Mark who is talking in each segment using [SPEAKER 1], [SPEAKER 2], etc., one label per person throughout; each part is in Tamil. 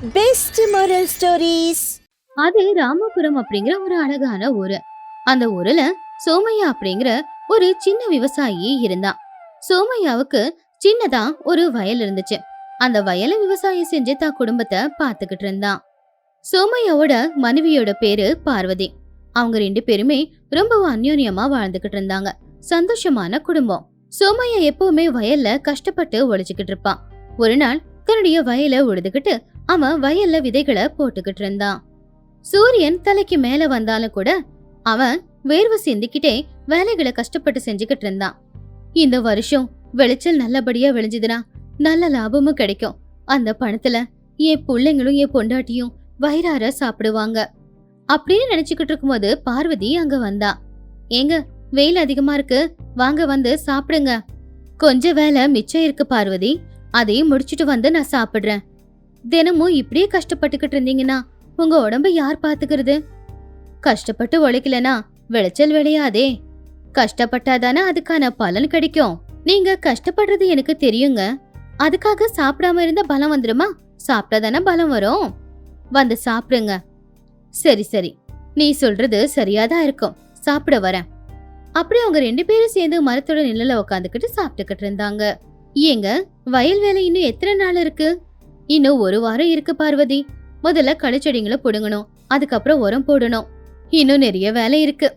[SPEAKER 1] பெஸ்ட் மோரல் ஸ்டோரீஸ்
[SPEAKER 2] அது ராமபுரம் அப்படிங்கிற ஒரு அழகான ஊரு. அந்த ஊர்ல சோமையா அப்படிங்கிற ஒரு சின்ன விவசாயி இருந்தான். சோமையாவுக்கு சின்னதா ஒரு வயல் இருந்துச்சு. அந்த வயல விவசாயம் செஞ்சு தான் குடும்பத்தை பாத்துக்கிட்டு இருந்தான். சோமையாவோட மனைவியோட பேரு பார்வதி. அவங்க ரெண்டு பேருமே ரொம்பவும் அந்யோன்யமா வாழ்ந்துகிட்டு இருந்தாங்க. சந்தோஷமான குடும்பம். சோமையா எப்பவுமே வயல்ல கஷ்டப்பட்டு ஒழிச்சுக்கிட்டு இருப்பான். ஒரு நாள் தன்னுடைய வயலை உழுதுகிட்டு அவன் வயல்ல விதைகளை போட்டுக்கிட்டு இருந்தான். சூரியன் தலைக்கு மேல வந்தாலும் கூட அவன் வேர்வை சிந்திக்கிட்டே வேலைகளை கஷ்டப்பட்டு செஞ்சுக்கிட்டு இருந்தான். இந்த வருஷம் விளைச்சல் நல்லபடியா விளைஞ்சதுன்னா நல்ல லாபமும் கிடைக்கும். அந்த பணத்துல என் பிள்ளைங்களும் என் பொண்டாட்டியும் வயிறார சாப்பிடுவாங்க. அப்படின்னு நினைச்சுக்கிட்டு இருக்கும்போது பார்வதி அங்க வந்தா. ஏங்க வெயில் அதிகமா இருக்கு வாங்க வந்து சாப்பிடுங்க. கொஞ்ச வேலை மிச்சம் இருக்கு பார்வதி அதையும் முடிச்சிட்டு வந்து நான் சாப்பிடுறேன். தினமும் இப்படியே கஷ்டப்பட்டுக்கிட்டு இருந்தீங்கன்னா உங்க உடம்ப யார் பாத்துக்கிறது? கஷ்டப்பட்டு உழைக்கலனா விளைச்சல் விளையாதே. கஷ்டப்பட்டாதானே அதுக்கான பலன் கிடைக்கும். நீங்க கஷ்டப்படுறது எனக்கு தெரியுங்க. அதுக்காக சாப்பிடாம இருந்தா பலம் வந்துருமா? சாப்பிட்டாதானே பலம் வரும். வந்து சாப்பிடுங்க. சரி சரி. நீ சொல்றது சரியாதான் இருக்கும். சாப்பிட வரேன். அப்படி அவங்க ரெண்டு பேரும் சேர்ந்து மரத்தோட நிழல உட்காந்துக்கிட்டு சாப்பிட்டுக்கிட்டு இருந்தாங்க. ஏங்க வயல் வேலை இன்னும் எத்தனை நாள் இருக்கு? இன்னும் ஒரு வாரம் இருக்கு பார்வதி. முதல்ல களிச்செடிங்களை புடுங்கணும் அதுக்கப்புறம் உரம் போடணும். இன்னும் நிறைய வேலை இருக்கு.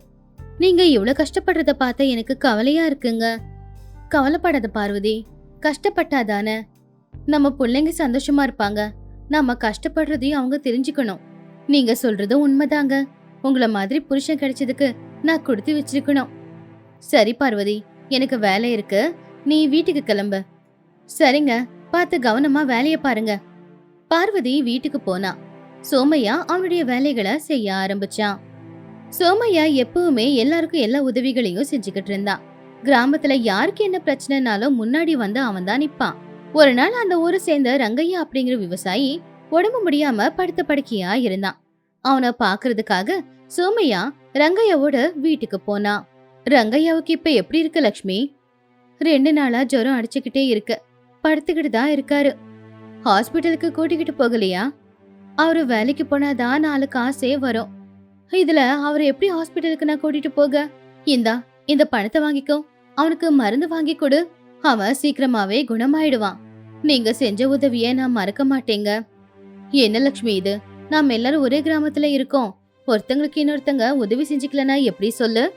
[SPEAKER 2] நீங்க இவ்வளவு கஷ்டப்படுறத பார்த்தா எனக்கு கவலையா இருக்குங்க. கவலைப்படாத பார்வதி கஷ்டப்பட்டாதானே. நம்ம பிள்ளைங்க சந்தோஷமா இருப்பாங்க. நம்ம கஷ்டப்படுறதையும் அவங்க தெரிஞ்சுக்கணும். நீங்க சொல்றது உண்மைதாங்க. உங்களை மாதிரி புருஷன் கிடைச்சதுக்கு நான் கொடுத்து வச்சிருக்கணும். சரி பார்வதி எனக்கு வேலை இருக்கு. நீ வீட்டுக்கு கிளம்பு. சரிங்க. பார்த்து கவனமா வேலைய பாருங்க. பார்வதி வீட்டுக்கு போனா. சோமையா அவனுடைய வேலைகளை செய்ய ஆரம்பிச்சான் சோமையா எப்பவுமே எல்லாருக்கும் எல்லா உதவிகளையும் செஞ்சுக்கிட்டு இருந்தான் கிராமத்துல யாருக்கு என்ன பிரச்சனைனாலும் முன்னாடி வந்து அவன் தான் நிப்பான். ஒரு நாள் அந்த ஊரை சேர்ந்த ரங்கையா அப்படிங்கிற விவசாயி உடம்பு முடியாம படுத்த படுக்கையா இருந்தான். அவனை பாக்குறதுக்காக சோமையா ரங்கையாவோட வீட்டுக்கு போனான் ரங்கையாவுக்கு இப்ப எப்படி இருக்கு லக்ஷ்மி? ரெண்டு நாளா ஜுரம் அடிச்சுக்கிட்டே இருக்கு. படுத்துக்கிட்டு தான் இருக்காரு. ஹாஸ்பிட்டலுக்கு கூட்டிக்கிட்டு போகலையா? அவரு வேலைக்கு போனாதான் நாலு காசே வரும். இதுல அவர் எப்படி ஹாஸ்பிட்டலுக்கு நான் கூட்டிட்டு போக? இந்தா இந்த பணத்தை வாங்கிக்கோ. அவனுக்கு மருந்து வாங்கி கொடு. அவன் சீக்கிரமாவே குணமாயிடுவான். நீங்க செஞ்ச உதவிய நான் மறக்க மாட்டேங்க. என்ன லக்ஷ்மி இது? நாம் எல்லாரும் ஒரே கிராமத்துல இருக்கோம். ஒருத்தங்களுக்கு இன்னொருத்தங்க உதவி செஞ்சுக்கலனா எப்படி சொல்லு?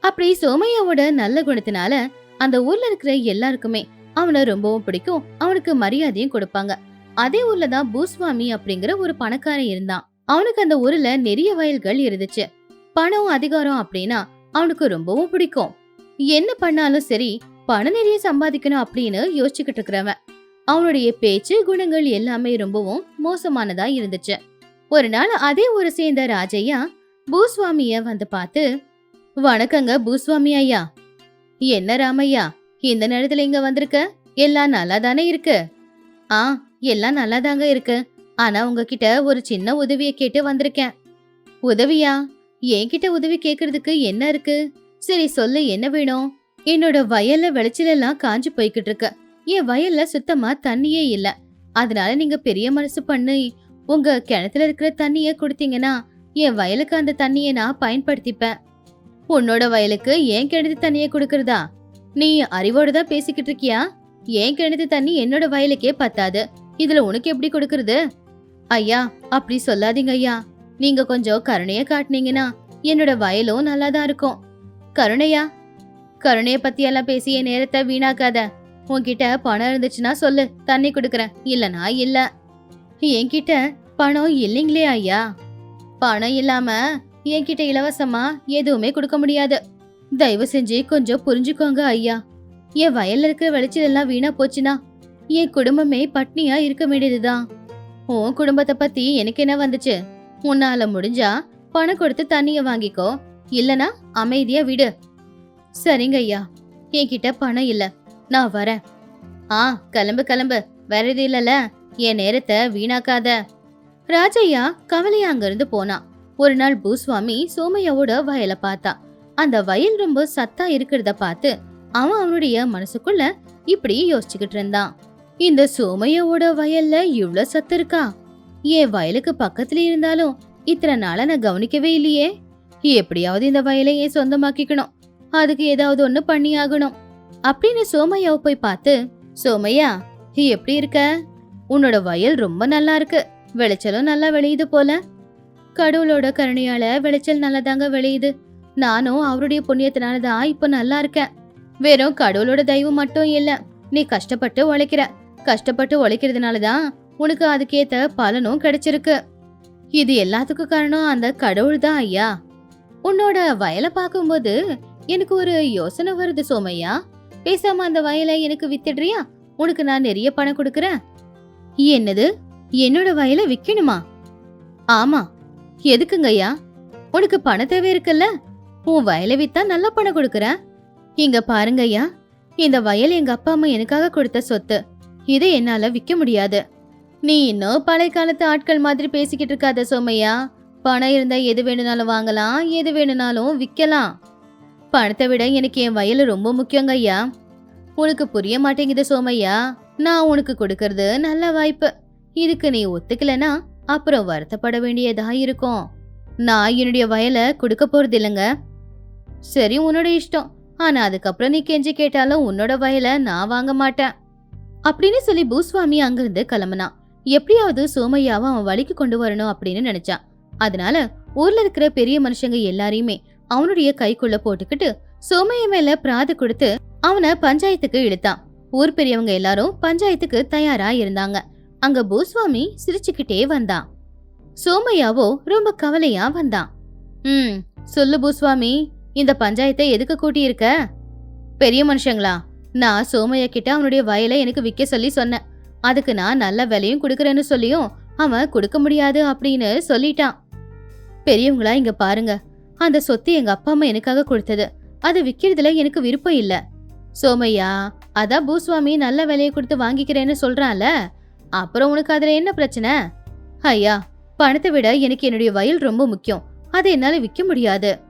[SPEAKER 2] அப்படி சோமையாவோட நல்ல குணத்தினால அந்த ஊர்ல இருக்கிற எல்லாருக்குமே அவனை ரொம்பவும் பிடிக்கும். அவனுக்கு மரியாதையும் கொடுப்பாங்க. அதே ஊர்ல தான் பூஸ்வாமி அப்படிங்கிற ஒரு பணக்காரன் இருந்தான். அவனுக்கு அந்த ஊர்ல நிறைய வயல்கள் இருந்துச்சு. பணம் அதிகாரம் அப்படின்னா அவனுக்கு ரொம்பவும் பிடிக்கும். என்ன பண்ணாலும் சரி பணம் நிறைய சம்பாதிக்கணும் அப்படின்னு யோசிச்சுக்கிட்டு இருக்கிறவன். அவனுடைய பேச்சு குணங்கள் எல்லாமே ரொம்பவும் மோசமானதா இருந்துச்சு. ஒரு நாள் அதே ஊரை சேர்ந்த ராஜையா பூஸ்வாமிய வந்து பார்த்து வணக்கங்க பூஸ்வாமி ஐயா. என்ன ராமையா? இந்த நேரத்துல இங்க வந்திருக்க? எல்லாம் நல்லா தானே இருக்கு? ஆ எல்லாம் நல்லா தாங்க இருக்கு. ஆனா உங்ககிட்ட ஒரு சின்ன உதவிய கேட்டு வந்திருக்கேன். உதவியா? என்கிட்ட உதவி கேக்குறதுக்கு என்ன இருக்கு? சரி சொல்லு என்ன வேணும்? என்னோட வயல்ல விளைச்சல் எல்லாம் காஞ்சு போய்கிட்டு இருக்கு என் வயல்ல சுத்தமா தண்ணியே இல்ல. அதனால நீங்க பெரிய மனசு பண்ணி உங்க கிணத்துல இருக்கிற தண்ணிய கொடுத்தீங்கன்னா என் வயலுக்கு அந்த தண்ணியை நான் பயன்படுத்திப்பேன். உன்னோட வயலுக்கு ஏன் கிணத்து தண்ணியை கொடுக்கறதா? நீ அறிவோடு தான் பேசிக்கிட்டு இருக்கியா ஏன் கிணத்து தண்ணி என்னோட வயலுக்கே பத்தாது. இதுல உனக்கு எப்படி கொடுக்கறது? ஐயா அப்படி சொல்லாதீங்க ஐயா. நீங்க கொஞ்சம் கருணைய காட்டுனீங்கன்னா என்னோட வயலும் நல்லா தான் இருக்கும். கருணையா? கருணைய பத்தி எல்லாம் பேசி என் நேரத்தை வீணாக்காத. உன்கிட்ட பணம் இருந்துச்சுன்னா சொல்லு. தண்ணி கொடுக்குறேன். இல்லனா இல்ல. என்கிட்ட பணம் இல்லைங்களே ஐயா. பணம் இல்லாம என்கிட்ட இலவசமா எதுவுமே கொடுக்க முடியாது. தயவு செஞ்சு கொஞ்சம் புரிஞ்சுக்கோங்க ஐயா. என் வயல்ல இருக்கிற விளைச்சல் எல்லாம் வீணா போச்சுன்னா என் குடும்பமே பட்னியா இருக்க வேண்டியதுதான். உன் குடும்பத்தை பத்தி எனக்கு என்ன வந்துச்சு? உன்னால முடிஞ்சா பணம் கொடுத்து தண்ணிய வாங்கிக்கோ. இல்லனா அமைதியா விடு. சரிங்க ஐயா. என்கிட்ட பணம் இல்ல. நான் வரேன். ஆ கிளம்பு கிளம்பு. வேற எதுவும் இல்லல. என் நேரத்தை வீணாக்காத. ராஜையா கவலையா அங்கிருந்து போனான் ஒரு நாள் பூஸ்வாமி சோமையாவோட வயலை பார்த்தா. அந்த வயல் ரொம்ப சத்தா இருக்கிறத பார்த்து அவன் அவனுடைய மனசுக்குள்ள இப்படி யோசிச்சுக்கிட்டு இருந்தான். இந்த சோமையாவோட வயல்ல இவ்ளோ சத்து இருக்கா? என் வயலுக்கு பக்கத்துல இருந்தாலும் இத்தனை நாளா நான் கவனிக்கவே இல்லையே. எப்படியாவது இந்த வயலை ஏன் சொந்தமாக்கிக்கணும்? அதுக்கு ஏதாவது ஒண்ணு பண்ணி ஆகணும் அப்படின்னு சோமையாவை போய் பார்த்து சோமையா எப்படி இருக்க? உன்னோட வயல் ரொம்ப நல்லா இருக்கு. விளைச்சலும் நல்லா விளையுது போல. கடவுளோட கருணையால விளைச்சல் நல்லாதாங்க விளையுது. நானும் அவருடைய புண்ணியத்தினால தான் இப்ப நல்லா இருக்கேன். வெறும் கடவுளோட தெய்வம் மட்டும் இல்ல நீ கஷ்டப்பட்டு உழைக்கிற. கஷ்டப்பட்டு உழைக்கிறதுனால தான் உனக்கு அதுக்கேத்த பலனும் கிடைச்சிருக்கு. இது எல்லாத்துக்கும் காரணம் அந்த கடவுள் தான் ஐயா. உன்னோட வயலை பார்க்கும்போது எனக்கு ஒரு யோசனை வருது சோமையா. பேசாம அந்த வயலை எனக்கு வித்துடுறியா? உனக்கு நான் நிறைய பணம் கொடுக்கறேன். என்னது? என்னோட வயலை விக்கணுமா? ஆமா. எதுக்குங்கய்யா? உனக்கு பண தேவை இருக்குல்ல? உன் வயலை வித்தா நல்ல பணம் கொடுக்குற இங்க பாருங்க ஐயா இந்த வயல் எங்க அப்பா அம்மா எனக்காக கொடுத்த சொத்து. இதை என்னால விக்க முடியாது. நீ இன்னும் பழைய காலத்து ஆட்கள் மாதிரி பேசிக்கிட்டு இருக்காத சோமையா. பணம் இருந்தா எது வேணும்னாலும் வாங்கலாம் எது வேணும்னாலும் விக்கலாம் பணத்தை விட எனக்கு என் வயல் ரொம்ப முக்கியங்க ஐயா. உனக்கு புரிய மாட்டேங்குது சோமையா நான் உனக்கு கொடுக்கறது நல்ல வாய்ப்பு. இதுக்கு நீ ஒத்துக்கலனா அப்புறம் வருத்தப்பட வேண்டியதா இருக்கும். நான் என்னுடைய வயலை கொடுக்க போறது இல்லைங்க சரி உன்னோட இஷ்டம். ஆனா அதுக்கப்புறம் நீ கெஞ்சி கேட்டாலும் உன்னோட வயல நான் வாங்க மாட்டேன். அப்படின்னு சொல்லி பூஸ்வாமி அங்கிருந்து கிளம்புனான். எப்படியாவது சோமையாவை அவன் வழிக்கு கொண்டு வரணும் அப்படின்னு நினைச்சான். அதனால ஊர்ல இருக்கிற பெரிய மனுஷங்க எல்லாரையுமே அவனுடைய கைக்குள்ள போட்டுக்கிட்டு சோமைய மேல பிராது கொடுத்து அவனை பஞ்சாயத்துக்கு இழுத்தான். ஊர் பெரியவங்க எல்லாரும் பஞ்சாயத்துக்கு தயாரா இருந்தாங்க. அங்க பூஸ்வாமி சிரிச்சுக்கிட்டே வந்தான். சோமையாவோ ரொம்ப கவலையா வந்தான். ம் சொல்லு பூஸ்வாமி. இந்த பஞ்சாயத்தை எதுக்கு கூட்டியிருக்க? பெரிய மனுஷங்களா நான் சோமையா கிட்ட அவனுடைய வயலை எனக்கு விற்க சொல்லி சொன்னேன். அதுக்கு நான் நல்ல விலையும் கொடுக்குறேன்னு சொல்லியும் அவன் கொடுக்க முடியாது அப்படின்னு சொல்லிட்டான். பெரியவங்களா இங்க பாருங்க. அந்த சொத்து எங்க அப்பா அம்மா எனக்காக கொடுத்தது. அது விற்கிறதுல எனக்கு விருப்பம் இல்ல. சோமையா அதான் பூஸ்வாமி நல்ல விலையை கொடுத்து வாங்கிக்கிறேன்னு சொல்றான்ல. அப்புறம் உனக்கு அதுல என்ன பிரச்சனை? ஐயா பணத்தை விட எனக்கு என்னுடைய வயல் ரொம்ப முக்கியம். அதை என்னால விற்க முடியாது.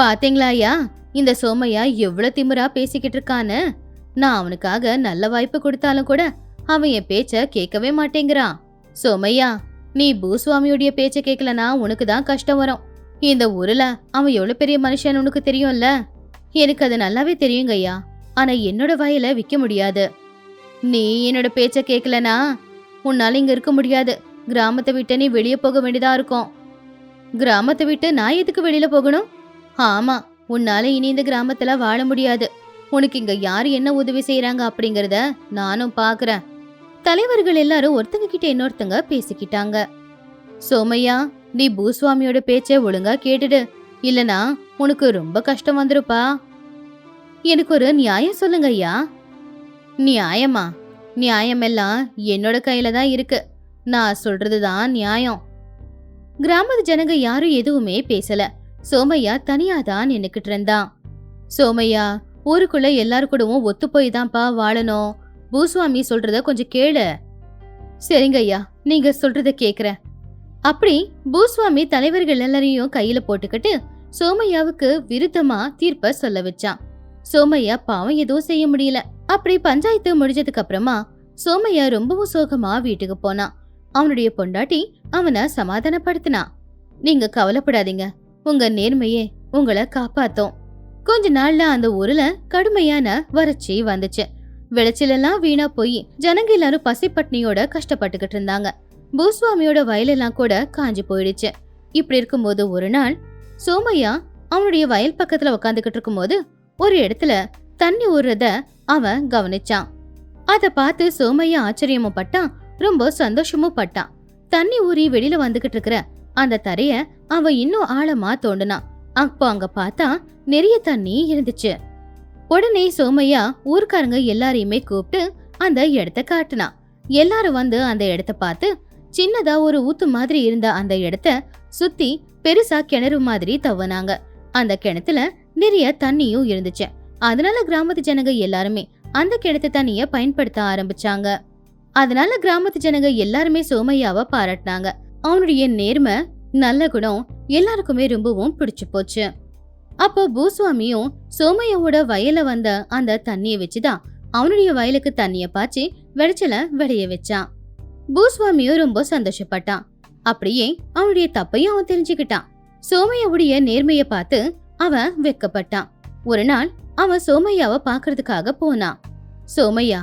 [SPEAKER 2] பாத்தீங்களா ஐயா இந்த சோமையா எவ்வளவு திமிரா பேசிக்கிட்டு இருக்கான்னு? நான் அவனுக்காக நல்ல வாய்ப்பு கொடுத்தாலும் கூட அவன் என் பேச்ச கேட்கவே மாட்டேங்கிறான். சோமையா நீ பூஸ்வாமியுடைய பேச்ச கேட்கலனா உனக்கு தான் கஷ்டம் வரும். இந்த ஊர்ல அவன் எவ்வளவு பெரிய மனுஷன் உனக்கு தெரியும்ல? எனக்கு அது நல்லாவே தெரியுங்க ஐயா ஆனா என்னோட வயலை விற்க முடியாது. நீ என்னோட பேச்ச கேட்கலனா உன்னால இங்க இருக்க முடியாது. கிராமத்தை விட்டு நீ வெளியே போக வேண்டியதா இருக்கும். கிராமத்தை விட்டு நான் எதுக்கு வெளியில போகணும்? ஆமா உன்னால இனி இந்த கிராமத்துல வாழ முடியாது. உனக்கு இங்க யாரு என்ன உதவி செய்யறாங்க அப்படிங்கறத நானும் பாக்குறேன். தலைவர்கள் எல்லாரும் ஒருத்தங்க கிட்ட இன்னொருத்தங்க பேசிக்கிட்டாங்க. சோமையா நீ பூஸ்வாமியோட பேச்சை ஒழுங்கா கேட்டுடு. இல்லனா உனக்கு ரொம்ப கஷ்டம் வந்துருப்பா. எனக்கு ஒரு நியாயம் சொல்லுங்க ஐயா. நியாயமா? நியாயம் எல்லாம் என்னோட கையில தான் இருக்கு. நான் சொல்றதுதான் நியாயம். கிராமத்து ஜனங்க யாரும் எதுவுமே பேசல. சோமையா தனியா தான் நின்னுக்கிட்டு இருந்தான். சோமையா ஊருக்குள்ள எல்லாரு கூடவும் ஒத்து போய் தான்ப்பா வாழணும். பூஸ்வாமி சொல்றத கொஞ்சம் கேளு. சரிங்க ஐயா நீங்க சொல்றத கேக்குறேன். அப்படி பூஸ்வாமி தலைவர்கள் எல்லாரையும் கையில போட்டுக்கிட்டு சோமையாவுக்கு விருத்தமா தீர்ப்ப சொல்ல வச்சான். சோமையா பாவம் எதுவும் செய்ய முடியல. அப்படி பஞ்சாயத்து முடிஞ்சதுக்கு அப்புறமா சோமையா ரொம்பவும் சோகமா வீட்டுக்கு போனான். அவனுடைய பொண்டாட்டி அவனை சமாதானப்படுத்தினா நீங்க கவலைப்படாதீங்க. உங்க நேர்மையே உங்களை காப்பாத்தோம். கொஞ்ச நாள்ல அந்த ஊர்ல கடுமையான வறட்சி வந்துச்சு. விளைச்சலெல்லாம் வீணா போய் ஜனங்க எல்லாரும் பசிப்பட்னியோட கஷ்டப்பட்டுக்கிட்டு இருந்தாங்க. பூஸ்வாமியோட வயலெல்லாம் கூட காஞ்சு போயிடுச்சு. இப்படி இருக்கும்போது ஒரு நாள் சோமையா அவனுடைய வயல் பக்கத்துல உக்காந்துக்கிட்டு இருக்கும்போது ஒரு இடத்துல தண்ணி ஊறுறத அவன் கவனிச்சான். அத பார்த்து சோமையா ஆச்சரியமும் பட்டான். ரொம்ப சந்தோஷமும் பட்டான். தண்ணி ஊறி வெளியில வந்துகிட்டு இருக்கிற அந்த தரைய அவன் இன்னும் ஆழமா தோண்டுனான். அப்போ அங்க பார்த்தா நிறைய தண்ணி இருந்துச்சு. உடனே சோமையா ஊர்க்காரங்க எல்லாரையுமே கூப்பிட்டு அந்த இடத்த காட்டினான் எல்லாரும் வந்து அந்த இடத்த பார்த்து சின்னதா ஒரு ஊத்து மாதிரி இருந்த அந்த இடத்த சுத்தி பெருசா கிணறு மாதிரி தவனாங்க. அந்த கிணத்துல நிறைய தண்ணியும் இருந்துச்சு. அதனால கிராமத்து ஜனங்க எல்லாருமே அந்த கிணத்து தண்ணிய பயன்படுத்த ஆரம்பிச்சாங்க. அதனால கிராமத்து ஜனங்க எல்லாருமே சோமையாவை பாராட்டினாங்க. அவனுடைய நேர்மை நல்ல குணம் எல்லாருக்குமே ரொம்பவும் பிடிச்சு போச்சு. அப்போ பூஸ்வாமியும் சோமையாவோட வயல வந்த அந்த தண்ணிய வச்சுதான் அவனுடைய வயலுக்கு தண்ணிய பாய்ச்சி விளைச்சல விளைய வச்சான் பூஸ்வாமியும் ரொம்ப சந்தோஷப்பட்டான். அப்படியே அவனுடைய தப்பையும் அவன் தெரிஞ்சுக்கிட்டான். சோமையாவுடைய நேர்மைய பார்த்து அவன் வெக்கப்பட்டான். ஒரு நாள் அவன் சோமையாவை பாக்குறதுக்காக போனான். சோமையா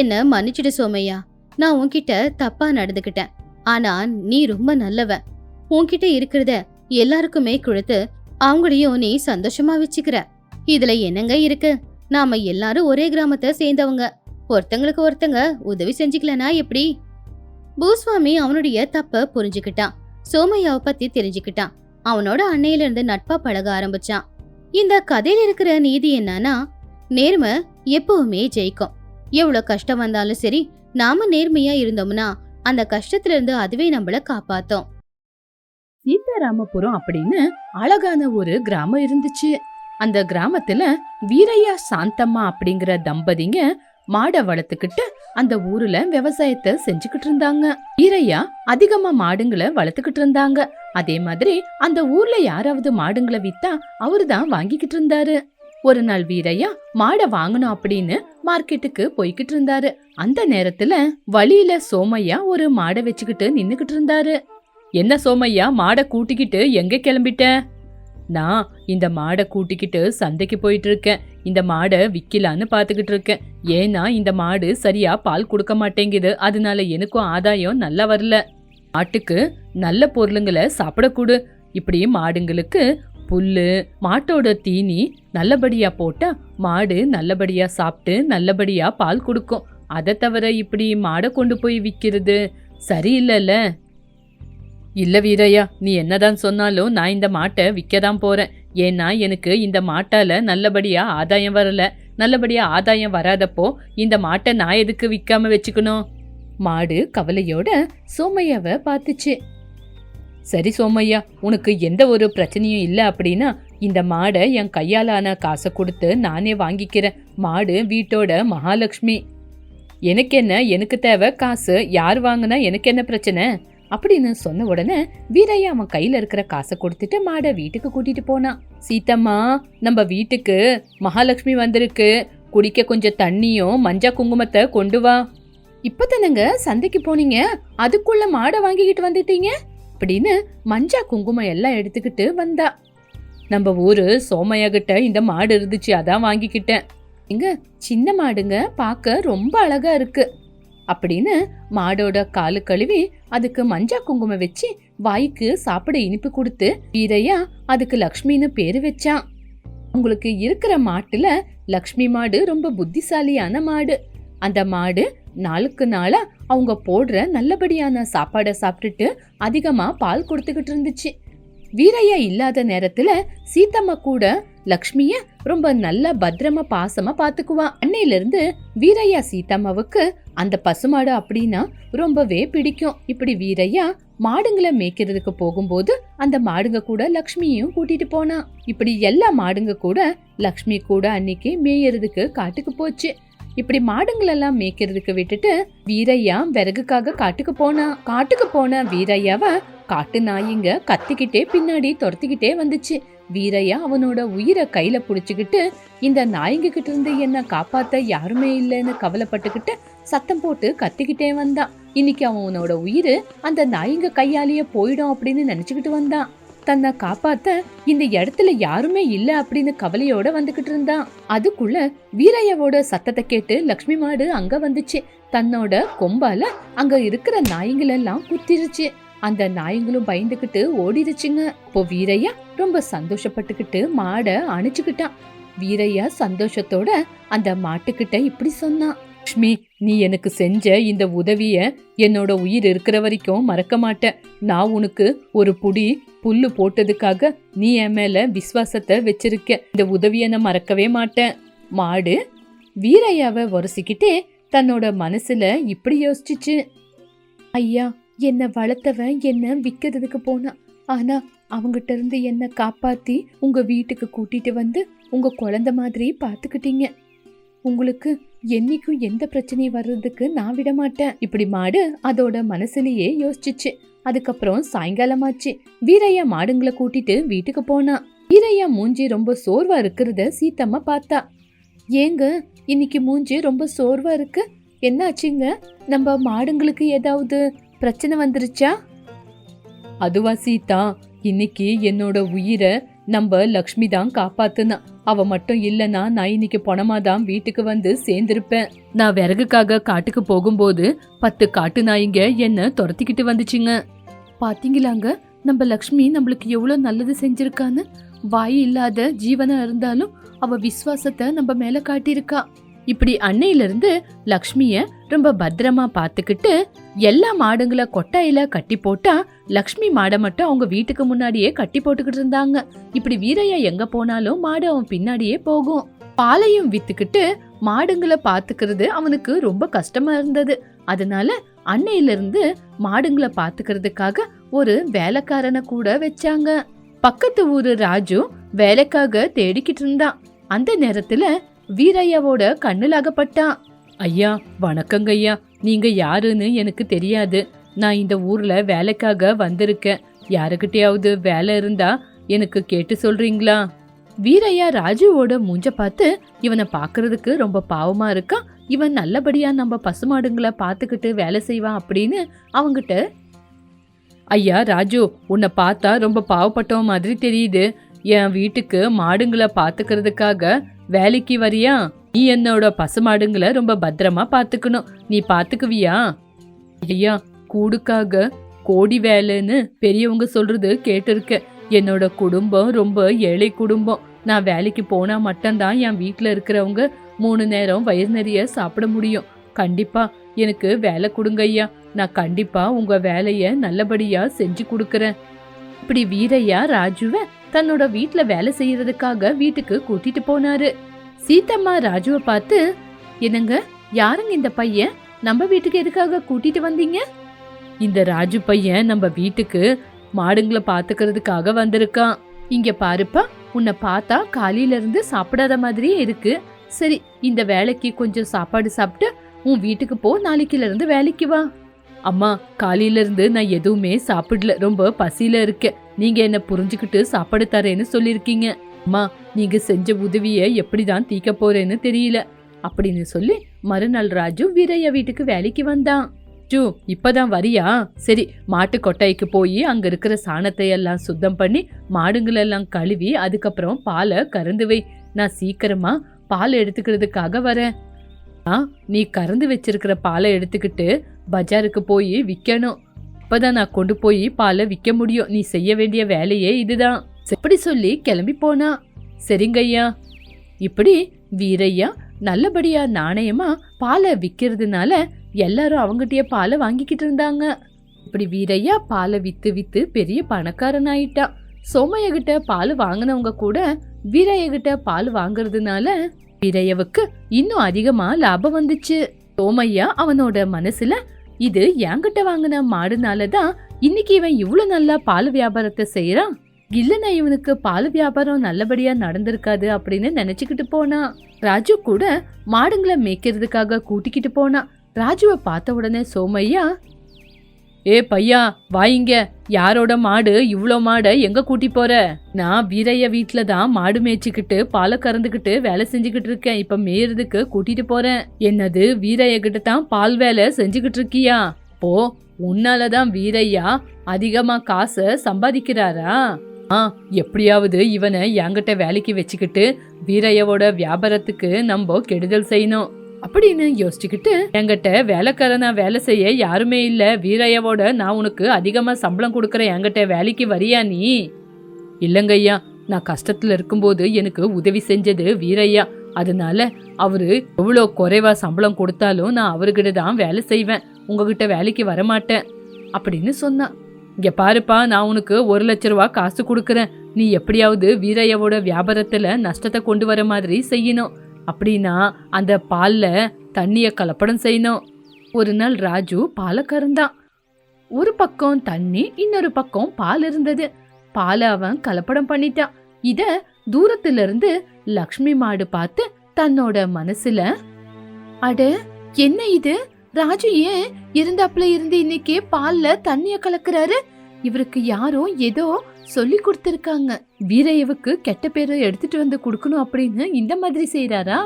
[SPEAKER 2] என்ன மன்னிச்சிடு சோமையா நான் உன்கிட்ட தப்பா நடந்துக்கிட்டேன். ஆனா நீ ரொம்ப நல்லவன். உன்கிட்ட இருக்கிறத எல்லாருக்குமே கொடுத்து அவங்களையும் நீ சந்தோஷமா வச்சுக்கிற. இதுல என்னங்க இருக்கு? நாம எல்லாரும் ஒரே கிராமத்தை சேர்ந்தவங்க. ஒருத்தங்களுக்கு ஒருத்தங்க உதவி செஞ்சுக்கலனா எப்படி? பூஸ்வாமி அவனுடைய தப்ப புரிஞ்சுக்கிட்டான். சோமையாவை பத்தி தெரிஞ்சுக்கிட்டான். அவனோட அன்னையில இருந்து நட்பா பழக ஆரம்பிச்சான். இந்த கதையில இருக்கிற நீதி என்னன்னா நேர்மை எப்பவுமே ஜெயிக்கும். எவ்வளவு கஷ்டம் வந்தாலும் சரி நாம நேர்மையா இருந்தோம்னா அந்த கஷ்டத்துல இருந்து அதுவே நம்மள காப்பாத்தும்.
[SPEAKER 3] சீதாராமபுரம் அப்படின்னு அழகான ஒரு கிராமம் இருந்துச்சு. அந்த கிராமத்துல வீரையா சாந்தம்மா அப்படிங்கிற தம்பதிங்க மாடை வளர்த்துக்கிட்டு அந்த ஊர்ல விவசாயத்தை செஞ்சுக்கிட்டு இருந்தாங்க. வீரையா அதிகமா மாடுங்களை வளர்த்துக்கிட்டு இருந்தாங்க. அதே மாதிரி அந்த ஊர்ல யாராவது மாடுங்களை வித்தா அவருதான் வாங்கிக்கிட்டு இருந்தாரு. ஒரு நாள் வீரையா மாடை வாங்கணும் அப்படின்னு மார்க்கெட்டுக்கு போய்கிட்டு இருந்தாரு. அந்த நேரத்துல வழியில சோமையா ஒரு மாடை வச்சுக்கிட்டு நின்னுகிட்டு இருந்தாரு. என்ன சோமையா மாடை கூட்டிக்கிட்டு எங்க கிளம்பிட்ட? நான் இந்த மாடை கூட்டிக்கிட்டு சந்தைக்கு போயிட்டு இருக்கேன் இந்த மாடை விக்கலான்னு பாத்துக்கிட்டு இருக்கேன் ஏன்னா இந்த மாடு சரியா பால் கொடுக்க மாட்டேங்குது. அதனால எனக்கும் ஆதாயம் நல்லா வரல. மாட்டுக்கு நல்ல பொருளுங்களை சாப்பிடக்கூடு. இப்படி மாடுங்களுக்கு புல்லு மாட்டோட தீனி நல்லபடியா போட்டா மாடு நல்லபடியா சாப்பிட்டு நல்லபடியா பால் கொடுக்கும். அதை தவிர இப்படி மாடை கொண்டு போய் விற்கிறது சரியில்லைல்ல. இல்ல வீரையா நீ என்னதான் சொன்னாலும் நான் இந்த மாட்டை விற்க தான் போறேன். ஏன்னா எனக்கு இந்த மாட்டால நல்லபடியா ஆதாயம் வரல. நல்லபடியா ஆதாயம் வராதப்போ இந்த மாட்டை நான் எதுக்கு விற்காம வச்சுக்கணும்? மாடு கவலையோட சோமையாவை பார்த்துச்சு. சரி சோமையா உனக்கு எந்த ஒரு பிரச்சனையும் இல்லை அப்படின்னா இந்த மாடை என் கையாலான காசை கொடுத்து நானே வாங்கிக்கிறேன். மாடு வீட்டோட மகாலட்சுமி. எனக்கு என்ன எனக்கு தேவை காசு யார் வாங்கினா எனக்கு என்ன பிரச்சனை? அப்படின்னு சொன்ன உடனே வீரையா அவன் கையில் இருக்கிற காசை கொடுத்துட்டு மாடை வீட்டுக்கு கூட்டிட்டு போனான் சீத்தம்மா நம்ம வீட்டுக்கு மகாலட்சுமி வந்திருக்கு. குடிக்க கொஞ்சம் தண்ணியும் மஞ்சா குங்குமத்தை கொண்டு வா. இப்போ தானேங்க சந்தைக்கு போனீங்க? அதுக்குள்ள மாடை வாங்கிக்கிட்டு வந்துட்டீங்க? அப்படின்னு மஞ்சா குங்குமம் எல்லாம் எடுத்துக்கிட்டு வந்தா. நம்ம ஊரு சோமையா கிட்ட இந்த மாடு இருந்துச்சு அதான் வாங்கிக்கிட்டேன். இங்க சின்ன மாடுங்க பார்க்க ரொம்ப அழகா இருக்கு. அப்படின்னு மாடோட காலு கழுவி அதுக்கு மஞ்சா குங்குமம் வச்சு வாய்க்கு சாப்பிட இனிப்பு கொடுத்து வீரையா அதுக்கு லக்ஷ்மின்னு பேரு வச்சான். உங்களுக்கு இருக்கிற மாட்டுல லக்ஷ்மி மாடு ரொம்ப புத்திசாலியான மாடு. அந்த மாடு நாளுக்கு நாளாக அவங்க போடுற நல்லபடியான சாப்பாடை சாப்பிட்டுட்டு அதிகமாக பால் கொடுத்துக்கிட்டு இருந்துச்சு. வீரையா இல்லாத நேரத்தில் சீத்தம்மா கூட லக்ஷ்மிய ரொம்ப நல்ல பத்திரமா பாசமா பாத்துக்குவா. அன்னையிலிருந்து வீரையா சீத்தம்மாவுக்கு அந்த பசுமாடு அப்படின்னா ரொம்பவே பிடிக்கும். இப்படி வீரையா மாடுங்களை மேய்க்கிறதுக்கு போகும்போது அந்த மாடுங்க கூட லக்ஷ்மியையும் கூட்டிட்டு போனா. இப்படி எல்லா மாடுங்க கூட லக்ஷ்மி கூட அன்னைக்கு மேயறதுக்கு காட்டுக்கு போச்சு. இப்படி மாடுங்களெல்லாம் மேய்க்கிறதுக்கு விட்டுட்டு வீரையா விறகுக்காக காட்டுக்கு போனா. காட்டுக்கு போன வீரையாவை காட்டு நாயிங்க கத்திக்கிட்டே பின்னாடி துரத்திக்கிட்டே வந்துச்சு. வீரையா அவனோட உயிரை கையில புடிச்சுக்கிட்டு இந்த நாய்ங்க கிட்ட இருந்து என்ன காப்பாத்த யாருமே இல்லைன்னு கவலைப்பட்டுக்கிட்டு சத்தம் போட்டு கத்திக்கிட்டே வந்தான் இன்னைக்கு அவனோட உயிர் அந்த நாய்ங்க கையாலேயே போயிடும் அப்படின்னு நினைச்சுக்கிட்டு வந்தான். தன்னை காப்பாத்த இந்த இடத்துல யாருமே இல்ல அப்படின்னு கவலையோட வந்துகிட்டு இருந்தான். அதுக்குள்ள வீரையாவோட சத்தத்தை கேட்டு லக்ஷ்மி மாடு அங்க வந்துச்சு. தன்னோட கொம்பால அங்க இருக்கிற நாய்ங்களெல்லாம் குத்திருச்சு. அந்த நாய்ங்களும் பயந்துகிட்டு ஓடிடுச்சுங்க இப்போ வீரையா ரொம்ப சந்தோஷப்பட்டுக்கிட்டு மாடை அணைச்சுக்கிட்டான் வீரையா சந்தோஷத்தோட அந்த மாட்டுக்கிட்ட இப்படி சொன்னான். லக்ஷ்மி நீ எனக்கு செஞ்ச இந்த உதவிய என்னோட உயிர் இருக்கிற வரைக்கும் மறக்க மாட்டேன் நான் உனக்கு ஒரு புடி புல்லு போட்டதுக்காக நீ என் மேல விசுவாசத்தை வச்சிருக்க. இந்த உதவியை நான் மறக்கவே மாட்டேன். மாடு வீரையாவை உரசிக்கிட்டே தன்னோட மனசுல இப்படி யோசிச்சிச்சு. ஐயா என்னை வளர்த்தவன் என்ன விற்கிறதுக்கு போனான் ஆனா அவங்கிட்ட இருந்து என்னை காப்பாத்தி உங்க வீட்டுக்கு கூட்டிட்டு வந்து உங்க குழந்தை மாதிரி பார்த்துக்கிட்டீங்க உங்களுக்கு என்னைக்கும் எந்த பிரச்சனையும் வர்றதுக்கு நான் விட மாட்டேன். இப்படி மாடு அதோட மனசுலயே யோசிச்சிச்சு. அதுக்கப்புறம் சாயங்காலமாச்சு. வீரையா மாடுங்களை கூட்டிட்டு வீட்டுக்கு போனா. வீரையா மூஞ்சி ரொம்ப சோர்வா இருக்கிறத சீத்தம்மா பார்த்தா. ஏங்க இன்னைக்கு மூஞ்சி ரொம்ப சோர்வா இருக்கு. என்னாச்சுங்க? நம்ம மாடுங்களுக்கு ஏதாவது பிரச்சனை வந்துருச்சா? அதுவா சீதா இன்னைக்கு என்னோட உயிரை நம்ம லக்ஷ்மி தான் காப்பாத்துனா. அவ மட்டும் இல்லனா நான் இன்னைக்கு பணமா தான் வீட்டுக்கு வந்து சேர்ந்திருப்பேன். நான் விறகுக்காக காட்டுக்கு போகும்போது பத்து காட்டு நாய்ங்க என்ன துரத்திக்கிட்டு வந்துச்சுங்க. பாத்தீங்களாங்க? நம்ம லக்ஷ்மி நம்மளுக்கு எவ்வளோ நல்லது செஞ்சிருக்கான்னு? வாய் இல்லாத ஜீவனா இருந்தாலும் அவ விசுவாசத்தை நம்ம மேல காட்டியிருக்கா. இப்படி அன்னையிலிருந்து லக்ஷ்மியை லக்ஷ்மிய ரொம்ப பத்திரமா பார்த்துக்கிட்டு எல்லா மாடுங்களை கொட்டாயில கட்டி போட்டா லக்ஷ்மி மாடை மட்டும் அவங்க வீட்டுக்கு முன்னாடியே கட்டி போட்டுக்கிட்டு இருந்தாங்க. இப்படி வீரையா எங்க போனாலும் மாடு அவன் பின்னாடியே போகும். பாலையும் வித்துக்கிட்டு மாடுங்களை பாத்துக்கிறது அவனுக்கு ரொம்ப கஷ்டமா இருந்தது. அதனால அன்னையிலிருந்து மாடுங்களை பாத்துக்கிறதுக்காக ஒரு வேலைக்காரனை கூட வச்சாங்க. பக்கத்து ஊரு ராஜு வேலைக்காக தேடிக்கிட்டு இருந்தான் அந்த நேரத்துல வீரையாவோட கண்ணில் அகப்பட்டான் ஐயா வணக்கங்க ஐயா. நீங்க யாருன்னு எனக்கு தெரியாது. நான் இந்த ஊர்ல வேலைக்காக வந்திருக்கேன். யாருக்கிட்டையாவது வேலை இருந்தா எனக்கு கேட்டு சொல்றீங்களா? வீரையா ராஜுவோட மூஞ்ச பார்த்து இவனை பாக்குறதுக்கு ரொம்ப பாவமா இருக்கான் இவன் நல்லபடியாக நம்ம பசுமாடுங்களை பார்த்துக்கிட்டு வேலை செய்வான் அப்படின்னு அவங்கிட்ட ஐயா ராஜு உன்னை பார்த்தா ரொம்ப பாவப்பட்டவன் மாதிரி தெரியுது. என் வீட்டுக்கு மாடுங்களை பார்த்துக்கிறதுக்காக வேலைக்கு வரியா? நீ என்னோட பசுமாடுங்களை ரொம்ப பத்திரமா பார்த்துக்கணும். நீ பார்த்துக்குவியா? ஐயா கூடுக்காக கோடி வேலைன்னு பெரியவங்க சொல்றது கேட்டிருக்கேன். என்னோட குடும்பம் ரொம்ப ஏழை குடும்பம். நான் வேலைக்கு போனால் மட்டும்தான் என் வீட்டில் இருக்கிறவங்க மூணு நேரம் வயிறு நிறைய சாப்பிட முடியும். கண்டிப்பாக எனக்கு வேலை கொடுங்க ஐயா. நான் கண்டிப்பாக உங்கள் வேலையை நல்லபடியாக செஞ்சு கொடுக்குறேன். இப்படி வீரையா ராஜுவ தன்னோட வீட்டில் வேலை செய்யறதுக்காக வீட்டுக்கு கூட்டிட்டு போனாரு. சீத்தம்மா ராஜுவை பார்த்து என்னங்க யாருங்க இந்த பையன்? நம்ம வீட்டுக்கு எதுக்காக கூட்டிட்டு வந்தீங்க? இந்த ராஜு பையன் நம்ம வீட்டுக்கு மாடுங்களை பாத்துக்கிறதுக்காக வந்திருக்கான். இங்க பாருப்பா உன்னை பார்த்தா காலையில இருந்து சாப்பிடாத மாதிரியே இருக்கு. சரி இந்த வேலைக்கு கொஞ்சம் சாப்பாடு சாப்பிட்டு உன் வீட்டுக்கு போ நாளைக்குல இருந்து வேலைக்கு வா. அம்மா காலையில இருந்து நான் எதுவுமே சாப்பிடல ரொம்ப பசியில இருக்கேன் நீங்க என்ன புரிஞ்சுக்கிட்டு சாப்பாடு தரேன்னு சொல்லியிருக்கீங்க. அம்மா நீங்க செஞ்ச உதவிய எப்படிதான் தீக்க போறேன்னு தெரியல. அப்படின்னு சொல்லி மறுநாள் ராஜு வீரையா வீட்டுக்கு வேலைக்கு வந்தான். ஜூ இப்பதான் வரியா? சரி மாட்டு கொட்டாய்க்கு போய் அங்க இருக்கிற சாணத்தை எல்லாம் சுத்தம் பண்ணி மாடுங்களெல்லாம் கழுவி அதுக்கப்புறம் பாலை கறந்து வை. நான் சீக்கிரமா பால் எடுத்துக்கிறதுக்காக வரேன். ஆ நீ கறந்து வச்சிருக்கிற பாலை எடுத்துக்கிட்டு பஜாருக்கு போய் விற்கணும் அப்பதான் நான் கொண்டு போய் பாலை விற்க முடியும். நீ செய்ய வேண்டிய வேலையே இதுதான். எப்படி சொல்லி கிளம்பி போனா. சரிங்கய்யா இப்படி வீரையா நல்லபடியா நாணயமா பாலை விற்கிறதுனால எல்லாரும் அவங்ககிட்டயே பாலை வாங்கிக்கிட்டு இருந்தாங்க. இப்படி வீரையா பாலை வித்து வித்து பெரிய பணக்காரன் ஆயிட்டான் சோமையகிட்ட பால் வாங்கினவங்க கூட வீரையகிட்ட பால் வாங்குறதுனால வீரையவுக்கு இன்னும் அதிகமா லாபம் வந்துச்சு. சோமையா அவனோட மனசுல இது என்கிட்ட வாங்கின மாடுனால தான் இன்னைக்கு இவன் இவ்வளவு நல்லா பால் வியாபாரத்தை செய்யறான் இல்லைன்னா இவனுக்கு பால் வியாபாரம் நல்லபடியா நடந்திருக்காது அப்படின்னு நினைச்சுக்கிட்டு போனான் ராஜு கூட மாடுங்களை மேய்க்கிறதுக்காக கூட்டிக்கிட்டு போனான் ராஜுவை பார்த்த உடனே சோமையா ஏ பையா வாயிங்க. யாரோட மாடு? இவ்வளோ மாடை எங்க கூட்டி போற? நான் வீரைய வீட்டில் தான் மாடு மேய்ச்சிக்கிட்டு பாலை கறந்துக்கிட்டு வேலை செஞ்சுக்கிட்டு இருக்கேன். இப்ப மேயறதுக்கு கூட்டிட்டு போறேன். என்னது வீரைய கிட்ட தான் பால் வேலை செஞ்சுக்கிட்டு இருக்கியா? போ உன்னாலதான் வீரையா அதிகமா காசை சம்பாதிக்கிறாரா? ஆ எப்படியாவது இவனை என்கிட்ட வேலைக்கு வச்சுக்கிட்டு வீரையாவோட வியாபாரத்துக்கு நம்ம கெடுதல் செய்யணும். அப்படின்னு யோசிச்சுக்கிட்டு என்கிட்ட வேலைக்காரனா வேலை செய்ய யாருமே இல்ல. வீரையாவோட நான் உனக்கு அதிகமா சம்பளம் கொடுக்குறேன். என்கிட்ட வேலைக்கு வரியா நீ? இல்லைங்கய்யா நான் கஷ்டத்துல இருக்கும்போது எனக்கு உதவி செஞ்சது வீரையா அதனால அவரு எவ்வளோ குறைவா சம்பளம் கொடுத்தாலும் நான் அவர்கிட்ட தான் வேலை செய்வேன். உங்ககிட்ட வேலைக்கு வரமாட்டேன். அப்படின்னு சொன்னான். இங்க பாருப்பா. நான் உனக்கு ஒரு லட்ச ரூபா காசு கொடுக்குறேன். நீ எப்படியாவது வீரையாவோட வியாபாரத்துல நஷ்டத்தை கொண்டு வர மாதிரி செய்யணும். அப்படின்னா அந்த பாலில் தண்ணியை கலப்படம் செய்யணும். ஒரு நாள் ராஜு பாலை கறந்தான். ஒரு பக்கம் தண்ணி இன்னொரு பக்கம் பால் இருந்தது. பாலை அவன் கலப்படம் பண்ணிட்டான். இத தூரத்துல இருந்து லக்ஷ்மி மாடு பார்த்து தன்னோட மனசுல அட என்ன இது? ராஜு ஏன் இருந்தாப்புல இருந்து இன்னைக்கு பால்ல தண்ணிய கலக்குறாரு? இவருக்கு யாரோ ஏதோ சொல்லி கொடுத்துருக்காங்க. வீரையவுக்கு கெட்ட பேரை எடுத்துட்டு வந்து கொடுக்கணும் அப்படின்னு இந்த மாதிரி செய்யறாரா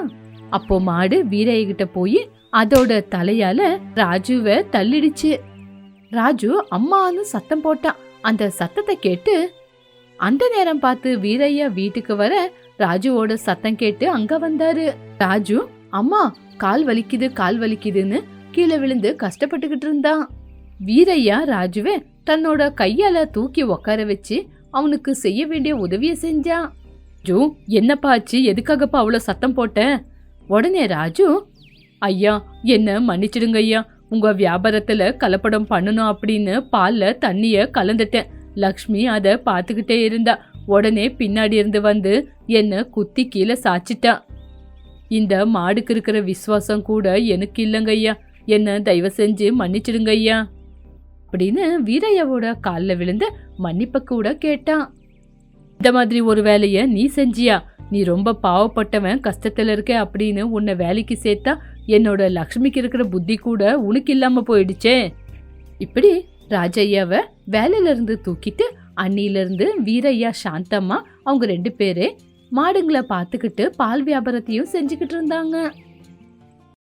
[SPEAKER 3] அப்போ மாடு வீரைய கிட்ட போய் அதோட தலையால ராஜுவை தள்ளிடுச்சு. ராஜு அம்மான்னு சத்தம் போட்டான் அந்த சத்தத்தை கேட்டு அந்த நேரம் பார்த்து வீரையா வீட்டுக்கு வர ராஜுவோட சத்தம் கேட்டு அங்க வந்தாரு. ராஜு அம்மா கால் வலிக்குது கால் வலிக்குதுன்னு கீழே விழுந்து கஷ்டப்பட்டுக்கிட்டு இருந்தான் வீரையா ராஜுவை தன்னோட கையால தூக்கி உட்கார வச்சு அவனுக்கு செய்ய வேண்டிய உதவியை செஞ்சா. ஜோ என்னப்பா ஆச்சு? எதுக்காகப்பா அவ்வளோ சத்தம் போட்டேன் உடனே ராஜு ஐயா என்ன மன்னிச்சிடுங்க ஐயா. உங்கள் வியாபாரத்தில் கலப்படம் பண்ணணும் அப்படின்னு பாலில் தண்ணியை கலந்துட்டேன். லக்ஷ்மி அதை பார்த்துக்கிட்டே இருந்தா. உடனே பின்னாடி இருந்து வந்து என்னை குத்தி கீழே சாச்சிட்டா. இந்த மாடுக்கு இருக்கிற விசுவாசம் கூட எனக்கு இல்லைங்க ஐயா. என்ன தயவு செஞ்சு மன்னிச்சிடுங்க ஐயா. அப்படின்னு வீரையாவோட காலில் விழுந்து மன்னிப்ப கூட கேட்டான். இந்த மாதிரி ஒரு வேலையை நீ செஞ்சியா? நீ ரொம்ப பாவப்பட்டவன் கஷ்டத்தில் இருக்க அப்படின்னு உன்னை வேலைக்கு சேர்த்தா என்னோட லக்ஷ்மிக்கு இருக்கிற புத்தி கூட உனக்கு இல்லாமல் போயிடுச்சே. இப்படி ராஜையாவை வேலையிலேருந்து தூக்கிட்டு அன்னியிலேருந்து வீரையா சாந்தம்மா அவங்க ரெண்டு பேரே மாடுங்களை பார்த்துக்கிட்டு பால் வியாபாரத்தையும் செஞ்சுக்கிட்டு இருந்தாங்க.